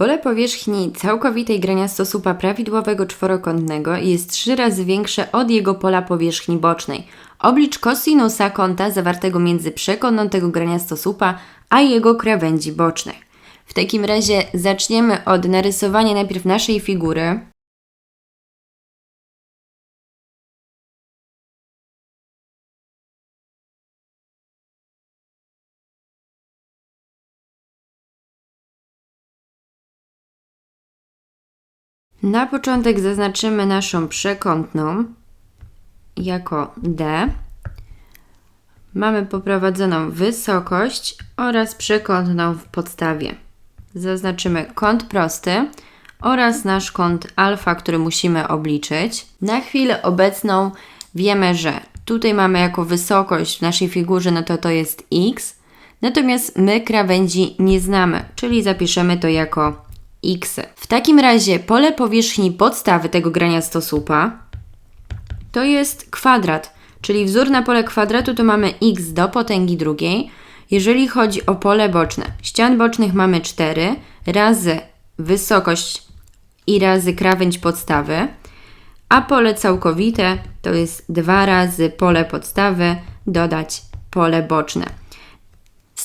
Pole powierzchni całkowitej graniastosupa prawidłowego czworokątnego jest trzy razy większe od jego pola powierzchni bocznej. Oblicz kosinusa kąta zawartego między przekątną tego graniastosupa a jego krawędzi bocznych. W takim razie zaczniemy od narysowania najpierw naszej figury. Na początek zaznaczymy naszą przekątną jako D. Mamy poprowadzoną wysokość oraz przekątną w podstawie. Zaznaczymy kąt prosty oraz nasz kąt alfa, który musimy obliczyć. Na chwilę obecną wiemy, że tutaj mamy jako wysokość w naszej figurze, no to to jest x, natomiast my krawędzi nie znamy, czyli zapiszemy to jako x. W takim razie pole powierzchni podstawy tego graniastosłupa to jest kwadrat, czyli wzór na pole kwadratu to mamy x do potęgi drugiej. Jeżeli chodzi o pole boczne, ścian bocznych mamy 4 razy wysokość i razy krawędź podstawy, a pole całkowite to jest 2 razy pole podstawy dodać pole boczne.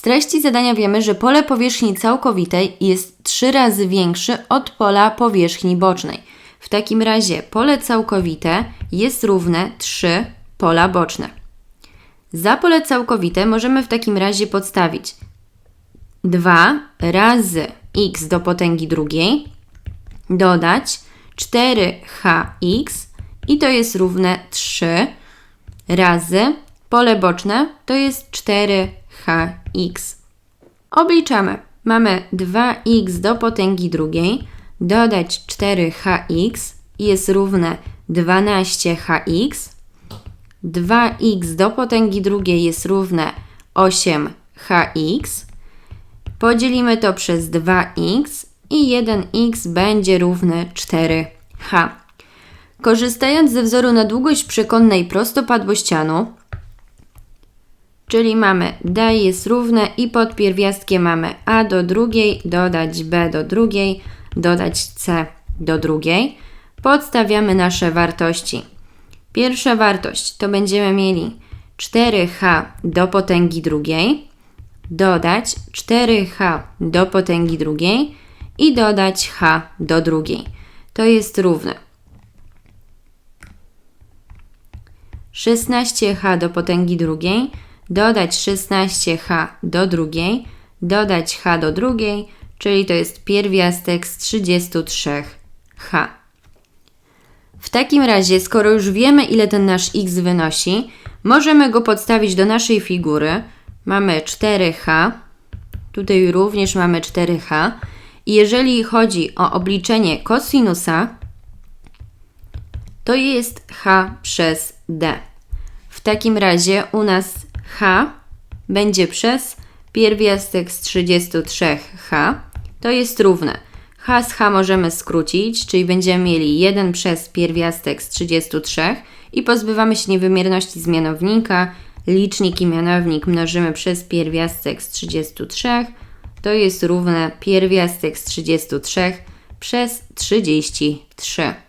Treści zadania wiemy, że pole powierzchni całkowitej jest 3 razy większe od pola powierzchni bocznej. W takim razie pole całkowite jest równe 3 pola boczne. Za pole całkowite możemy w takim razie podstawić 2 razy x do potęgi drugiej, dodać 4hx i to jest równe 3 razy pole boczne to jest 4hx. Obliczamy. Mamy 2x do potęgi drugiej, dodać 4hx jest równe 12hx. 2x do potęgi drugiej jest równe 8hx. Podzielimy to przez 2x i 1x będzie równe 4h. Korzystając ze wzoru na długość przekątnej prostopadłościanu, czyli mamy d jest równe i pod pierwiastkiem mamy a do drugiej dodać b do drugiej dodać c do drugiej, podstawiamy nasze wartości. Pierwsza wartość to będziemy mieli 4h do potęgi drugiej, dodać 4h do potęgi drugiej i dodać h do drugiej. To jest równe 16h do potęgi drugiej, dodać 16h do drugiej, dodać h do drugiej, czyli to jest pierwiastek z 33h. W takim razie, skoro już wiemy, ile ten nasz x wynosi, możemy go podstawić do naszej figury. Mamy 4h, tutaj również mamy 4h. I jeżeli chodzi o obliczenie kosinusa, to jest h przez d. W takim razie u nas h będzie przez pierwiastek z 33h. To jest równe. h z h możemy skrócić, czyli będziemy mieli 1 przez pierwiastek z 33 i pozbywamy się niewymierności z mianownika. Licznik i mianownik mnożymy przez pierwiastek z 33. To jest równe pierwiastek z 33 przez 33.